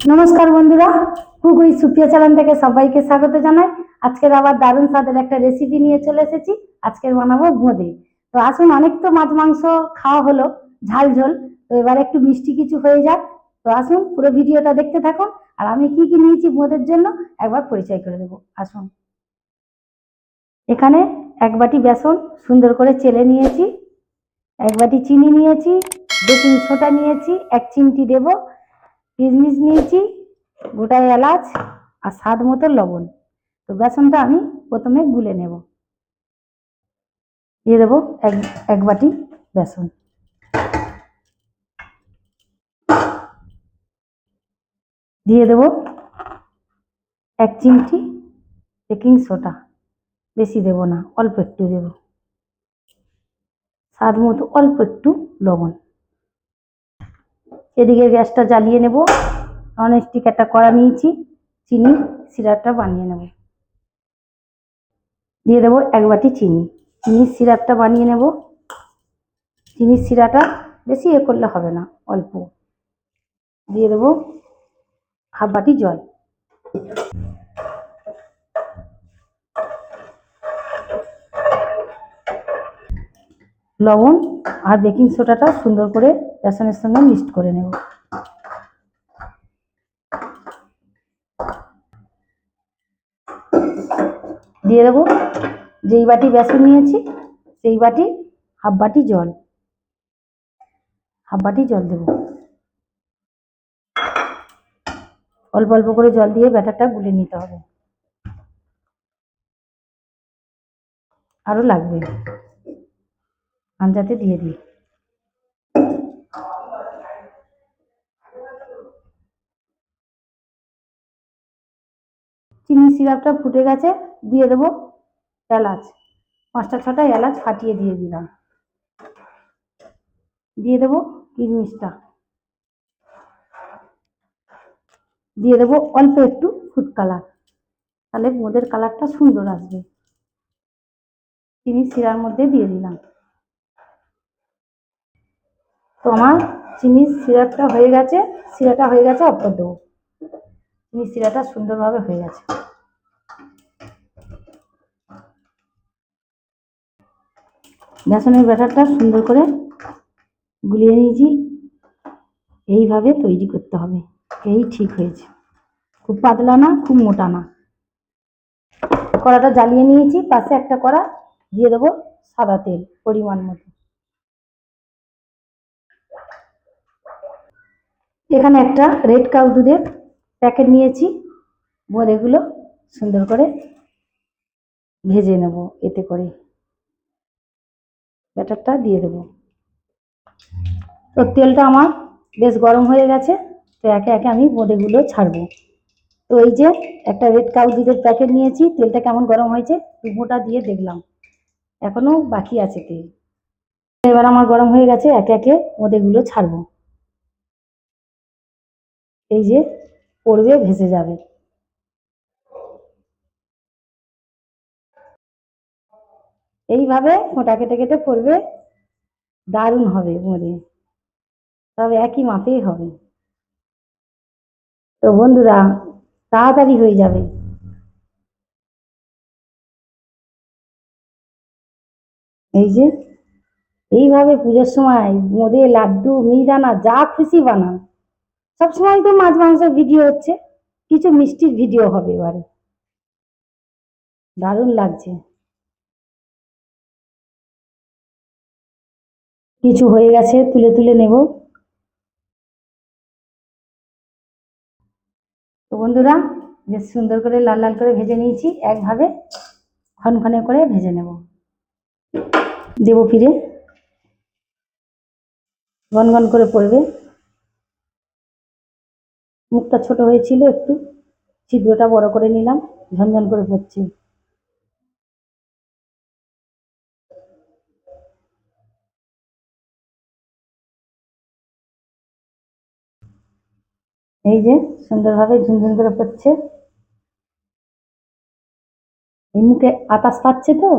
নমস্কার বন্ধুরা কুকুই সুপ্রিয়া চ্যানেল থেকে সবাইকে স্বাগত জানাই। আজকের আবার দারুণ স্বাদের একটা রেসিপি নিয়ে চলে এসেছি, আজকের বানাবো বোঁদে। তো আসুন, অনেক তো মাছ মাংস খাওয়া হলো, ঝাল ঝোল, তো এবার একটু মিষ্টি কিছু হয়ে যাক। তো আসুন, পুরো ভিডিওটা দেখতে থাকুন, আর আমি কি কি নিয়েছি বোঁদের জন্য, একবার পরিচয় করে দেবো। আসুন। এখানে এক বাটি বেসন সুন্দর করে চেলে নিয়েছি, এক বাটি চিনি নিয়েছি বেকিং সোডা নিয়েছি, এক চিমটি দেবো কিশমিশ নিয়েছি, গোটা এলাচ আর স্বাদ মতো লবণ। তো বেসনটা আমি প্রথমে গুলে নেব। দিয়ে দেবো এক এক বাটি বেসন। দিয়ে দেব এক চিমটি বেকিং সোডা। বেশি দেব না, অল্প একটু দেব। স্বাদ মতো অল্প একটু লবণ। এদিকে গ্যাসটা জ্বালিয়ে নেব। ননস্টিক একটা কড়া নিয়েছি, চিনি, সিরাপটা বানিয়ে নেব। দিয়ে দেবো এক বাটি চিনি। চিনির সিরাপটা বানিয়ে নেব। চিনির সিরাটা বেশি এ করলে হবে না, অল্প। দিয়ে দেবো হাফ বাটি জল। লবণ আর বেকিং সোডাটা সুন্দর করে বেসনের সঙ্গে মিক্সড করে নেব। দিয়ে দেবো যেই বাটি বেসন নিয়েছি, সেই বাটি হাফ বাটি জল। হাফ বাটি জল দেব। অল্প অল্প করে জল দিয়ে ব্যাটারটা গুলে নিতে হবে। আরও লাগবে। আঞ্জাতে দিয়ে দিই। চিনি সিরাপটা ফুটে গেছে, দিয়ে দেবো এলাচ। পাঁচটা ছটা এলাচ ফাটিয়ে দিয়ে দিলাম। দিয়ে দেবো কিশমিশটা। দিয়ে দেবো অল্প একটু ফুড কালার তাহলে মোদের কালারটা সুন্দর আসবে। চিনি শিরার মধ্যে দিয়ে দিলাম। তো আমার চিনির সিরাপটা হয়ে গেছে, সিরাটা হয়ে গেছে অপর দেবো চিনির সিরাটা সুন্দরভাবে হয়ে গেছে। বেসনের ব্যাটারটা সুন্দর করে গুলিয়ে নিয়েছি। এইভাবে তৈরি করতে হবে। এই ঠিক হয়েছে। খুব পাতলা না, খুব মোটা না। কড়াটা জ্বালিয়ে নিয়েছি, পাশে একটা কড়া দিয়ে দেবো সাদা তেল, পরিমাণ মতো। এখানে একটা রেড কাউ দুধের প্যাকেট নিয়েছি। বোঁদেগুলো সুন্দর করে ভেজে নেব এতে করে। ব্যাটারটা দিয়ে দেব। তো তেলটা আমার বেশ গরম হয়ে গেছে, তো একে একে আমি বোঁদেগুলো ছাড়বো। তো এই যে একটা রেড কাউ দুধের প্যাকেট নিয়েছি, তেলটা কেমন গরম হয়েছে ডুবোটা দিয়ে দেখলাম। এখনও বাকি আছে তেল। এবার আমার গরম হয়ে গেছে, একে একে বোঁদেগুলো ছাড়বো। এই যে পড়বে ভেসে যাবে। এইভাবে মোটা কেটে কেটে পড়বে, দারুণ হবে মরে তবে একই মাপেই হবে। তো বন্ধুরা, তাড়াতাড়ি হয়ে যাবে। এই যে, এইভাবে পুজোর সময় বোঁদে লাড্ডু, মিহিদানা, যা খুশি বানান সবসময় তো মাছ মাংসের ভিডিও হচ্ছে। কিছু মিষ্টির ভিডিও হবে এবারে। দারুণ লাগছে। কিছু হয়ে গেছে, তুলে তুলে নেব। তো বন্ধুরা, বেশ সুন্দর করে লাল লাল করে ভেজে নিয়েছি। একভাবে ক্ষণক্ষণে করে ভেজে নেব। দেবো ফিরে। গন গন করে পড়বে। মুখটা ছোট হয়েছিল একটু। ছিদ্রটা বড় করে নিলাম, ঝনঝন করে পড়ছে। এই যে সুন্দরভাবে ঝুনঝুন করে পড়ছে। এই মুখে আতাস পাচ্ছে তো?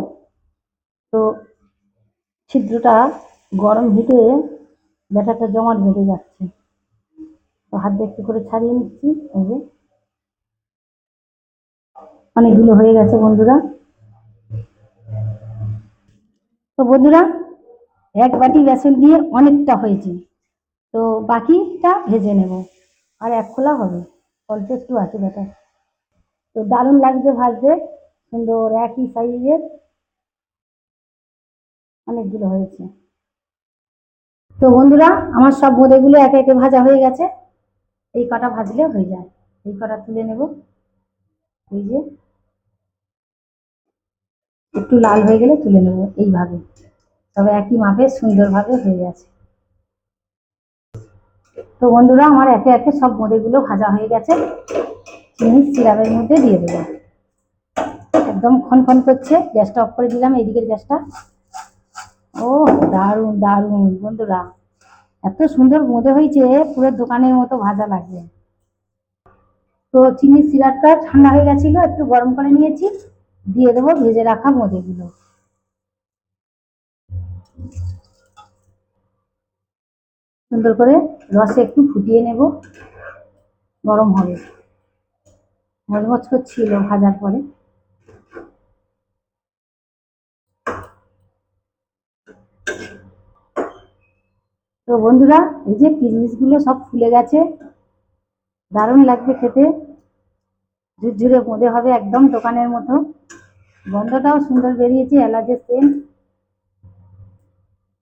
তো ছিদ্রটা গরম হিটে ব্যাটারটা জমাট বেঁধে যাচ্ছে। তো হাত দিয়ে একটু করে ছাড়িয়ে নিচ্ছি, এই যে। অনেকগুলো হয়ে গেছে বন্ধুরা। তো বন্ধুরা, এক বাটি বেসন দিয়ে অনেকটা হয়েছে। তো বাকিটা ভেজে নেব। আর এক খোলা হবে, অল্প একটু আছে ব্যাটার তো দারুণ লাগছে ভাজতে, সুন্দর একই সাইজের। অনেকগুলো হয়েছে। তো বন্ধুরা, আমার সব বোঁদেগুলো একে একে ভাজা হয়ে গেছে। এই কটা ভাজলে হয়ে যায়। এই কটা তুলে নেব। এই যে একটু লাল হয়ে গেলে তুলে নেব এইভাবে। তবে একই মাপে সুন্দরভাবে হয়ে গেছে। তো বন্ধুরা, আমার একে একে সব বোঁদেগুলো ভাজা হয়ে গেছে। চিনি সিরাপের মধ্যে দিয়ে দেবো। একদম খন করছে। গ্যাসটা অফ করে দিলাম। এইদিকের গ্যাসটা। ও, দারুণ দারুণ। বন্ধুরা এত সুন্দর বোঁদে হয়েছে, পুরো দোকানের মতো ভাজা লাগছে। তো চিনির সিরাপটা ঠান্ডা হয়ে গেছিল, একটু গরম করে নিয়েছি, দিয়ে দেবো ভেজে রাখা বোঁদেগুলো সুন্দর করে রসে একটু ফুটিয়ে নেব, গরম হবে। মচমচ করছিল ভাজার পরে। তো বন্ধুরা, এই যে কিশমিশগুলো সব ফুলে গেছে, দারুণ লাগবে খেতে। ঝুরঝুরে বোঁদে হবে একদম দোকানের মতো। গন্ধটাও সুন্দর বেরিয়েছে, এলাচের সেন্ট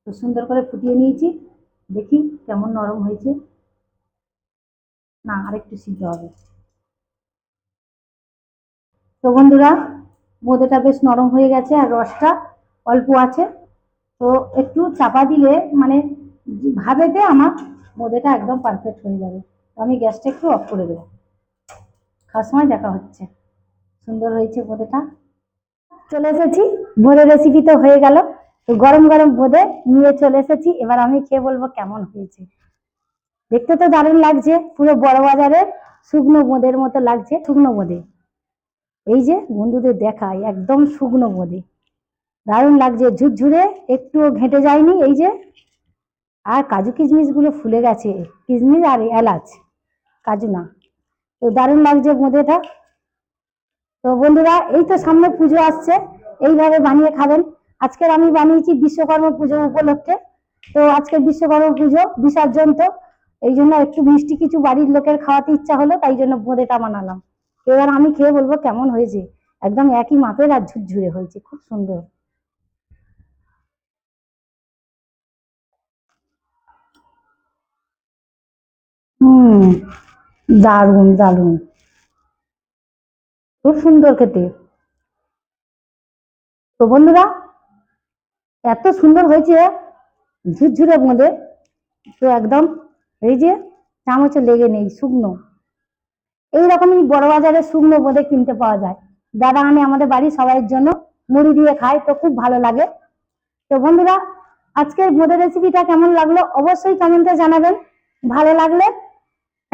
তো সুন্দর করে ফুটিয়ে নিয়েছি, দেখি কেমন নরম হয়েছে। না, আরেকটু সিদ্ধ হবে। তো বন্ধুরা বোঁদেটা বেশ নরম হয়ে গেছে আর রসটা অল্প আছে। তো একটু চাপা দিলে মানে ভাবেতে আমার বোঁদেটা একদম পারফেক্ট হয়ে যাবে। আমি গ্যাসটা একটু অফ করে দেবো। খাওয়ার সময় দেখা হচ্ছে। সুন্দর হয়েছে বোঁদেটা চলে এসেছি। বোঁদে রেসিপি তো হয়ে গেল। তো গরম গরম বোঁদে নিয়ে চলে এসেছি। এবার আমি খেয়ে বলব কেমন হয়েছে। দেখতে তো দারুণ লাগছে। পুরো বড় বাজারের শুকনো বোঁদের মতো লাগছে। শুকনো বোঁদে এই যে বন্ধুদের দেখায়, একদম শুকনো বোঁদে দারুণ লাগছে। ঝুরঝুরে একটুও ঘেঁটে যায়নি। এই যে আর কাজু কিশমিশগুলো ফুলে গেছে। কিশমিশ আর এলাচ। কাজু না। তো দারুণ লাগছে বোঁদেটা তো বন্ধুরা, এই তো সামনে পুজো আসছে। এইভাবে বানিয়ে খাবেন। আজকের আমি বানিয়েছি বিশ্বকর্মা পুজো উপলক্ষে। তো আজকে বিশ্বকর্মা পুজো বিসর্জন তো। এই জন্য একটু মিষ্টি কিছু বাড়ির লোকের খাওয়াতে ইচ্ছা হলো, তাই জন্য বোঁদেটা বানালাম। এবার আমি খেয়ে বলব কেমন হয়েছে। একদম একই মাপের আর ঝুরঝুরে হয়েছে। খুব সুন্দর। হুম, দারুণ দারুণ। খুব সুন্দর খেতে। তো বন্ধুরা, এত সুন্দর হয়েছে ঝুরঝুরে বোঁদে তো একদম এই যে চামচে লেগে নেই, শুকনো। এইরকমই বড় বাজারে শুকনো বোঁদে কিনতে পাওয়া যায়। দাদা আনে আমাদের বাড়ি সবাইয়ের জন্য মুড়ি দিয়ে খায় তো খুব ভালো লাগে। তো বন্ধুরা, আজকের বোঁদের রেসিপিটা কেমন লাগল অবশ্যই কমেন্টে জানাবেন। ভালো লাগলে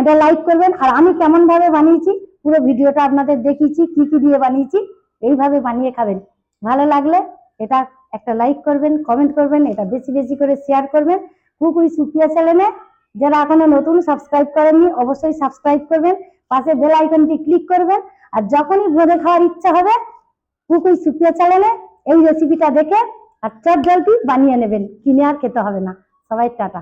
এটা লাইক করবেন। আর আমি কেমন ভাবে বানিয়েছি, পুরো ভিডিওটা আপনাদের দেখিয়েছি, কি কি দিয়ে বানিয়েছি, এইভাবে বানিয়ে খাবেন। ভালো লাগলে এটা একটা লাইক করবেন কমেন্ট করবেন, এটা বেশি বেশি করে শেয়ার করবেন। কুকুরি সুপ্রিয়া চ্যানেলে যারা এখনও নতুন সাবস্ক্রাইব করেননি, অবশ্যই সাবস্ক্রাইব করবেন, পাশে বেল আইকনটি ক্লিক করবেন, আর যখনই বোঁদে খাওয়ার ইচ্ছা হবে কুকুরি সুপ্রিয়া চ্যানেলে এই রেসিপিটা দেখে আর চট জলটি বানিয়ে নেবেন, কিনে আর খেতে হবে না। সবাই টাটা।